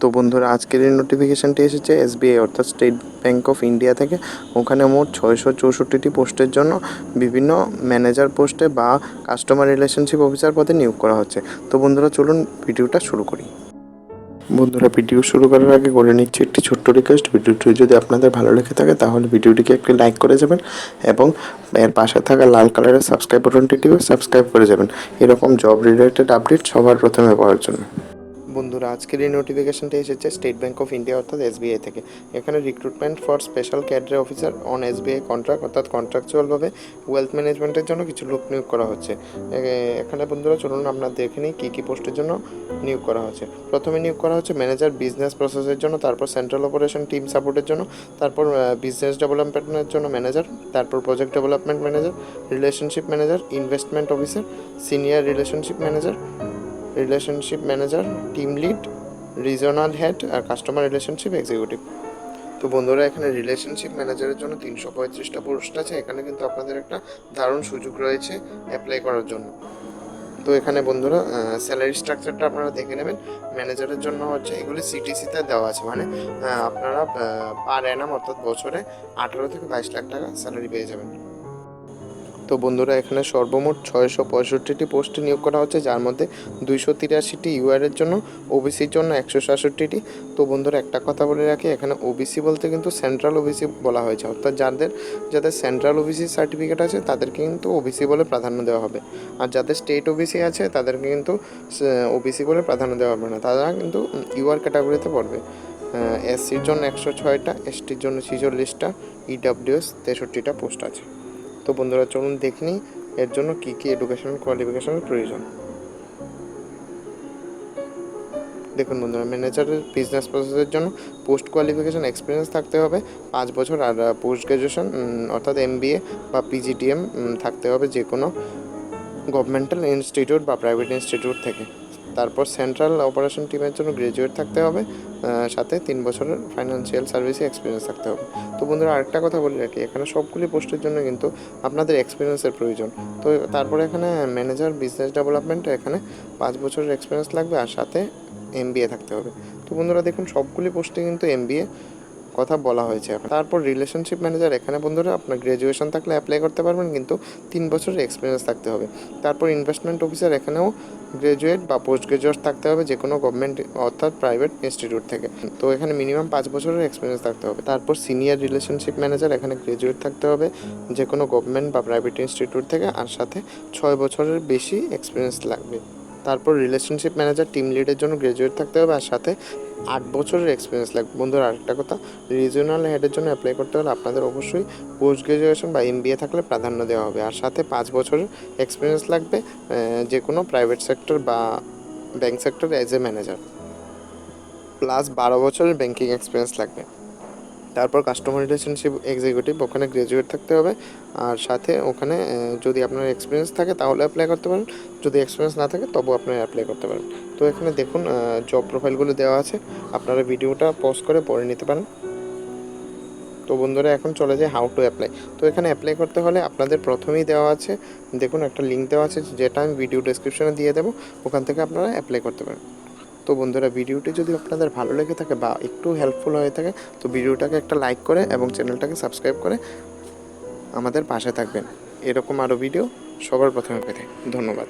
তো বন্ধুরা, আজকের এই নোটিফিকেশানটি এসেছে এসবিআই অর্থাৎ স্টেট ব্যাঙ্ক অফ ইন্ডিয়া থেকে। ওখানে মোট ছয়শো চৌষট্টিটি পোস্টের জন্য বিভিন্ন ম্যানেজার পোস্টে বা কাস্টমার রিলেশনশিপ অফিসার পদে নিয়োগ করা হচ্ছে। তো বন্ধুরা, চলুন ভিডিওটা শুরু করি। বন্ধুরা, ভিডিও শুরু করার আগে করে নিচ্ছি একটি ছোট্ট রিকোয়েস্ট ভিডিওটি যদি আপনাদের ভালো লেগে থাকে, তাহলে ভিডিওটিকে একটি লাইক করে যাবেন এবং এর পাশে থাকা লাল কালারের সাবস্ক্রাইব বাটনটি টিপে সাবস্ক্রাইব করে যাবেন। এরকম জব রিলেটেড আপডেট সবার প্রথমে পাওয়ার জন্য। বন্ধুরা, আজকের এই নোটিফিকেশনটা এসেছে স্টেট ব্যাঙ্ক অফ ইন্ডিয়া অর্থাৎ এসবিআই থেকে। এখানে recruitment for special cadre officer on SBI contract অর্থাৎ কন্ট্রাকচুয়ালভাবে ওয়েলথ ম্যানেজমেন্টের জন্য কিছু লোক নিয়োগ করা হচ্ছে। এখানে বন্ধুরা চলুন আমরা দেখে নিই কী কী পোস্টের জন্য নিয়োগ করা হচ্ছে। প্রথমে নিয়োগ করা হচ্ছে ম্যানেজার বিজনেস প্রসেসের জন্য, তারপর সেন্ট্রাল অপারেশন টিম সাপোর্টের জন্য, তারপর বিজনেস ডেভেলপমেন্টের জন্য ম্যানেজার তারপর project development manager relationship manager investment officer senior relationship manager relationship manager team lead regional head আর কাস্টমার রিলেশনশিপ এক্সিকিউটিভ তো বন্ধুরা, এখানে রিলেশনশিপ ম্যানেজারের জন্য তিনশো পঁয়ত্রিশটা পোস্ট আছে। এখানে কিন্তু আপনাদের একটা দারুণ সুযোগ রয়েছে অ্যাপ্লাই করার জন্য। তো এখানে বন্ধুরা স্যালারি স্ট্রাকচারটা আপনারা দেখে নেবেন। ম্যানেজারের জন্য হচ্ছে এগুলি সিটিসিতে দেওয়া আছে। মানে আপনারা পার অ্যানাম অর্থাৎ বছরে আঠারো থেকে বাইশ লাখ টাকা স্যালারি পেয়ে যাবেন। তো বন্ধুরা, এখানে সর্বমোট ছয়শো পঁয়ষট্টিটি পোস্টে নিয়োগ করা হচ্ছে, যার মধ্যে দুইশো তিরাশিটি ইউআরের জন্য ওবিসির জন্য একশো সাতষট্টিটি। তো বন্ধুরা, একটা কথা বলে রাখি, এখানে ওবিসি বলতে কিন্তু সেন্ট্রাল ওবিসি বলা হয়েছে, অর্থাৎ যাদের যাদের সেন্ট্রাল ওবিসি সার্টিফিকেট আছে, তাদেরকে কিন্তু ওবিসি বলে প্রাধান্য দেওয়া হবে। আর যাদের স্টেট ওবিসি আছে, তাদেরকে কিন্তু ওবিসি বলে প্রাধান্য দেওয়া হবে না, তারা কিন্তু ইউআর ক্যাটাগরিতে পড়বে। এসসির জন্য একশো ছয়টা এসটির জন্য ছিচল্লিশটা ইডাব্লিউএস তেষট্টিটা পোস্ট আছে। তো বন্ধুরা, চলুন দেখে নিই এর জন্য কী কী এডুকেশনাল কোয়ালিফিকেশনের প্রয়োজন। দেখুন বন্ধুরা ম্যানেজারের বিজনেস প্রসেসের জন্য পোস্ট কোয়ালিফিকেশন এক্সপিরিয়েন্স থাকতে হবে, পাঁচ বছর আর পোস্ট গ্রাজুয়েশন অর্থাৎ এম বা পিজিটিএম থাকতে হবে যে কোনো গভর্নমেন্টাল ইনস্টিটিউট বা প্রাইভেট ইনস্টিটিউট থেকে। তারপর সেন্ট্রাল অপারেশন টিমের জন্য গ্রাজুয়েট থাকতে হবে সাথে তিন বছরের ফাইন্যান্সিয়াল সার্ভিসে এক্সপিরিয়েন্স থাকতে হবে। তো বন্ধুরা, আরেকটা কথা বলে রাখি, এখানে সবগুলি পোস্টের জন্য কিন্তু আপনাদের এক্সপিরিয়েন্সের প্রয়োজন। তো তারপরে এখানে ম্যানেজার বিজনেস ডেভেলপমেন্ট এখানে পাঁচ বছরের এক্সপিরিয়েন্স লাগবে আর সাথে এম থাকতে হবে। তো বন্ধুরা, দেখুন, সবগুলি পোস্টে কিন্তু এম কথা বলা হয়েছে তারপর রিলেশনশিপ ম্যানেজার এখানে বন্ধুরা আপনার গ্র্যাজুয়েশন থাকলে অ্যাপ্লাই করতে পারবেন, কিন্তু তিন বছরের এক্সপিরিয়েন্স থাকতে হবে। তারপর ইনভেস্টমেন্ট অফিসার এখানেও গ্র্যাজুয়েট বা পোস্ট গ্রাজুয়েট থাকতে হবে যে কোনো গভর্নমেন্ট অর্থাৎ প্রাইভেট ইনস্টিটিউট থেকে। তো এখানে মিনিমাম পাঁচ বছরের এক্সপিরিয়েন্স থাকতে হবে। তারপর সিনিয়র রিলেশনশিপ ম্যানেজার এখানে গ্র্যাজুয়েট থাকতে হবে যে কোনো গভর্নমেন্ট বা প্রাইভেট ইনস্টিটিউট থেকে, আর সাথে ছয় বছরের বেশি এক্সপিরিয়েন্স লাগবে। তারপর রিলেশনশিপ ম্যানেজার টিম লিডের জন্য গ্র্যাজুয়েট থাকতে হবে আর সাথে আট বছরের এক্সপিরিয়েন্স লাগবে। বন্ধুরা, আরেকটা কথা রিজিওনাল হেডের জন্য অ্যাপ্লাই করতে হলে আপনাদের অবশ্যই পোস্ট গ্রাজুয়েশন বা এম থাকলে প্রাধান্য দেওয়া হবে। আর সাথে পাঁচ বছরের এক্সপিরিয়েন্স লাগবে যে কোনো প্রাইভেট সেক্টর বা bank sector as a manager plus বারো বছরের ব্যাংকিং এক্সপিরিয়েন্স লাগবে। তারপর কাস্টমার রিলেশনশিপ এক্সিকিউটিভ ওখানে গ্রাজুয়েট থাকতে হবে। আর সাথে ওখানে যদি আপনার এক্সপিরিয়েন্স থাকে তাহলে অ্যাপ্লাই করতে পারেন। যদি এক্সপিরিয়েন্স না থাকে তবুও আপনারা অ্যাপ্লাই করতে পারেন। তো এখানে দেখুন জব প্রোফাইলগুলো দেওয়া আছে। আপনারা ভিডিওটা পজ করে পড়ে নিতে পারেন। তো বন্ধুরা, এখন চলে যায় হাউ টু অ্যাপ্লাই তো এখানে অ্যাপ্লাই করতে হলে আপনাদের প্রথমেই দেওয়া আছে, দেখুন একটা লিঙ্ক দেওয়া আছে, যেটা আমি ভিডিও ডেসক্রিপশনে দিয়ে দেবো। ওখান থেকে আপনারা অ্যাপ্লাই করতে পারেন। তো বন্ধুরা, ভিডিওটি যদি আপনাদের ভালো লেগে থাকে বা একটু হেল্পফুল হয়ে থাকে, তো ভিডিওটাকে একটা লাইক করে এবং চ্যানেলটাকে সাবস্ক্রাইব করে আমাদের পাশে থাকবেন। এরকম আরও ভিডিও সবার প্রথমে পেতে। ধন্যবাদ।